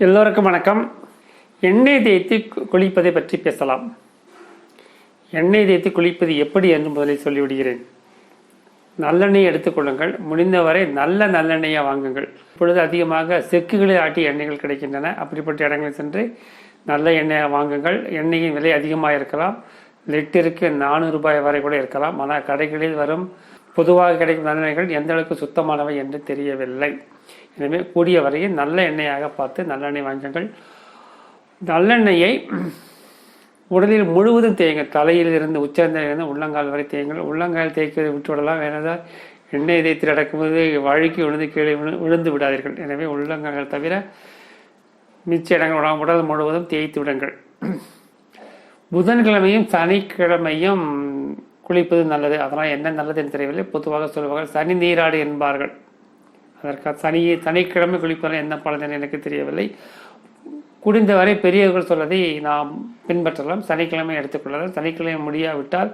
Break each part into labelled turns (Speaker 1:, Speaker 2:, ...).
Speaker 1: எல்லோருக்கும் வணக்கம். எண்ணெய் தேய்த்து கு- குளிப்பதை பற்றி பேசலாம். எண்ணெய் தேய்த்து குளிப்பது எப்படி என்று முதலில் சொல்லிவிடுகிறேன். நல்லெண்ணெய் எடுத்துக்கொள்ளுங்கள் முடிந்தவரை நல்ல நல்லெண்ணெயை வாங்குங்கள். இப்பொழுது அதிகமாக செக்குகளில் ஆட்டிய எண்ணெய்கள் கிடைக்கின்றன. அப்படிப்பட்ட இடங்களில் சென்று நல்ல எண்ணெயை வாங்குங்கள். எண்ணெயின் விலை அதிகமாக இருக்கலாம். லிட்டருக்கு நானூறு ரூபாய் வரை கூட இருக்கலாம். ஆனால் கடைகளில் வரும் பொதுவாக கிடைக்கும் நல்லெண்ணெய்கள் எந்த அளவுக்கு சுத்தமானவை என்று தெரியவில்லை. எனவே கூடிய வரையில் நல்ல எண்ணெயாக பார்த்து நல்லெண்ணெய் வாங்குங்கள். நல்லெண்ணெயை உடலில் முழுவதும் தேய்ங்க. தலையில் இருந்து உச்சந்தலிருந்து உள்ளங்கால் வரை தேய்ங்கள். உள்ளங்கால் தேய்க்கிறதை விட்டு விடலாம். வேணால் எண்ணெய் தேய்த்து நடக்கும்போது வழுக்கி விழுந்து கீழே விழு- விழுந்து விடாதீர்கள். எனவே உள்ளங்கால் தவிர மிச்ச இடங்கள் உடல் முழுவதும் தேய்த்து விடுங்கள். புதன்கிழமையும் சனிக்கிழமையும் குளிப்பது நல்லது. அதனால் என்ன நல்லது என்று தெரியவில்லை. பொதுவாக சொல்வார்கள் சனி நீராடு என்பார்கள். அதற்காக சனி சனிக்கிழமை குளிப்பதில் என்ன பலன் எனக்கு தெரியவில்லை. குடிந்தவரை பெரியவர்கள் சொல்வதை நாம் பின்பற்றலாம். சனிக்கிழமை எடுத்துக்கொள்ளலாம் சனிக்கிழமை முடியாவிட்டால்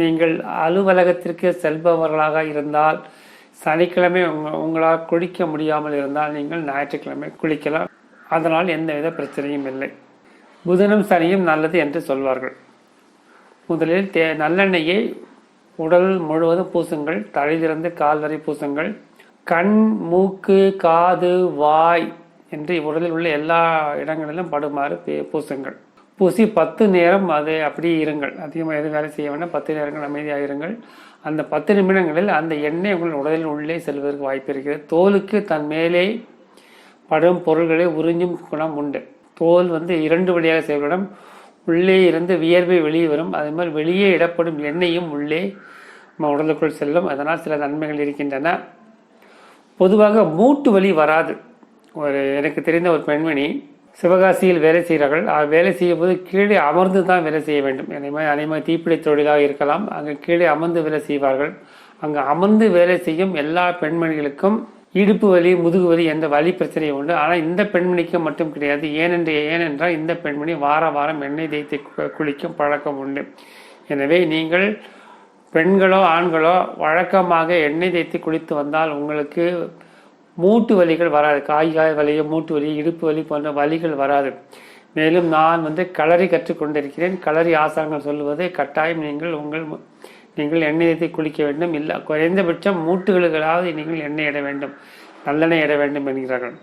Speaker 1: நீங்கள் அலுவலகத்திற்கு செல்பவர்களாக இருந்தால் சனிக்கிழமை உங்க உங்களால் குளிக்க முடியாமல் இருந்தால் நீங்கள் ஞாயிற்றுக்கிழமை குளிக்கலாம். அதனால் எந்தவித பிரச்சனையும் இல்லை. புதனும் சனியும் நல்லது என்று சொல்வார்கள். முதலில் தே நல்லெண்ணெயை உடல் முழுவதும் பூசுங்கள். தலையிலிருந்து கால் வரை பூசுங்கள். கண் மூக்கு காது வாய் என்று உடலில் உள்ள எல்லா இடங்களிலும் படுமாறு பே- பூசுங்கள். பூசி பத்து நேரம் அது அப்படியே இருங்கள். அதிகமாக எதுவும் வேலை செய்ய வேண்டாம். பத்து நேரங்கள் அமைதியாக இருங்கள். அந்த பத்து நிமிடங்களில் அந்த எண்ணெய் உங்கள் உடலில் உள்ளே செல்வதற்கு வாய்ப்பு இருக்கிறது. தோலுக்கு தன் மேலே படும் பொருள்களை உறிஞ்சும் குணம் உண்டு. தோல் வந்து இரண்டு வழியாக செயல்படும். உள்ளே இருந்து வியர்வை வெளியே வரும். அதே மாதிரி வெளியே இடப்படும் எண்ணெயும் உள்ளே நம்ம உடலுக்குள் செல்லும். அதனால் சில நன்மைகள் இருக்கின்றன. பொதுவாக மூட்டு வலி வராது. ஒரு எனக்கு தெரிந்த ஒரு பெண்மணி சிவகாசியில் வேலை செய்கிறார்கள். வேலை செய்யும் போது கீழே அமர்ந்து தான் வேலை செய்ய வேண்டும். எனவே அதே மாதிரி தீப்பிடி தொழிலாக இருக்கலாம். அங்கே கீழே அமர்ந்து வேலை செய்வார்கள். அங்கே அமர்ந்து வேலை செய்யும் எல்லா பெண்மணிகளுக்கும் இடுப்பு வலி முதுகு வலி எந்த வலி பிரச்சனையும் உண்டு. ஆனால் இந்த பெண்மணிக்கு மட்டும் கிடையாது. ஏனென்று ஏனென்றால் இந்த பெண்மணி வார வாரம் எண்ணெய் தேய்த்து குளிக்கும் பழக்கம் உண்டு. எனவே நீங்கள் பெண்களோ ஆண்களோ வழக்கமாக எண்ணெய் தேய்த்து குளித்து வந்தால் உங்களுக்கு மூட்டு வலிகள் வராது. காய் காய் வலியோ மூட்டு வலி இடுப்பு வலி போன்ற வலிகள் வராது. மேலும் நான் வந்து களரி கற்றுக்கொண்டிருக்கிறேன் களரி ஆசாரங்கள் சொல்லுவது கட்டாயம் நீங்கள் உங்கள் நீங்கள் எண்ணெய் தேய்த்து குளிக்க வேண்டும். இல்லை குறைந்தபட்சம் மூட்டுகளுக்காவது நீங்கள் எண்ணெய் இட வேண்டும். நல்லெண்ணெய் இட வேண்டும் என்கிறார்கள்.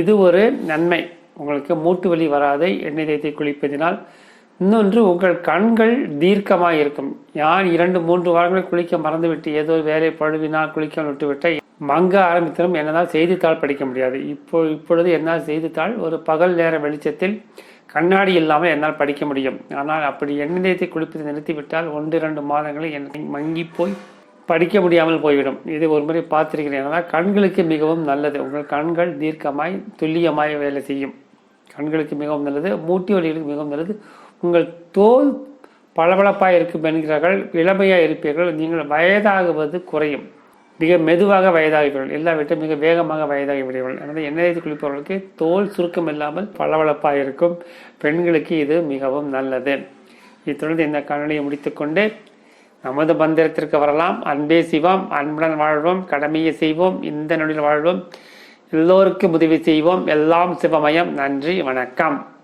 Speaker 1: இது ஒரு நன்மை. உங்களுக்கு மூட்டு வலி வராது. எண்ணெய் தேய்த்து குளிப்பதினால் இன்னொன்று உங்கள் கண்கள் தீர்க்கமாக இருக்கும் யான் இரண்டு மூன்று வாரங்கள் குளிக்க மறந்துவிட்டு ஏதோ வேலை பழுவினால் குளிக்க விட்டுவிட்ட மங்க ஆரம்பித்ததும் என்னதான் செய்தித்தாள் படிக்க முடியாது. இப்போ இப்பொழுது என்னால் செய்தித்தாள் ஒரு பகல் நேர வெளிச்சத்தில் கண்ணாடி இல்லாமல் என்னால் படிக்க முடியும். ஆனால் அப்படி எண்ணெய் தேய்த்து குளிப்பதை நிறுத்திவிட்டால் ஒன்று இரண்டு மாதங்களில் என்னை மங்கி போய் படிக்க முடியாமல் போய்விடும். இதை ஒரு முறை பார்த்திருக்கிறேன். ஆனால் கண்களுக்கு மிகவும் நல்லது. உங்கள் கண்கள் தீர்க்கமாய் துல்லியமாய் வேலை செய்யும். கண்களுக்கு மிகவும் நல்லது. மூட்டி வலிகளுக்கு மிகவும் நல்லது. உங்கள் தோல் பளபளப்பாக இருக்கும் என்கிறார்கள் இளமையாக இருப்பீர்கள் நீங்கள் வயதாகுவது குறையும். மிக மெதுவாக வயதாகிறீர்கள் இல்லாவிட்டு மிக வேகமாக வயதாகி விடுவீர்கள் எனவே எண்ணெய் குளிப்பவர்களுக்கு தோல் சுருக்கம் இல்லாமல் பளபளப்பாக இருக்கும் பெண்களுக்கு இது மிகவும் நல்லது. இத்துடன் இந்த காணொலியை முடித்துக்கொண்டு நமது மந்திரத்திற்கு வரலாம். அன்பே சிவம் அன்புடன் வாழ்வோம் கடமையை செய்வோம் இந்த நொடியில் வாழ்வோம். எல்லோருக்கும் உதவி செய்வோம். எல்லாம் சிவமயம். நன்றி வணக்கம்.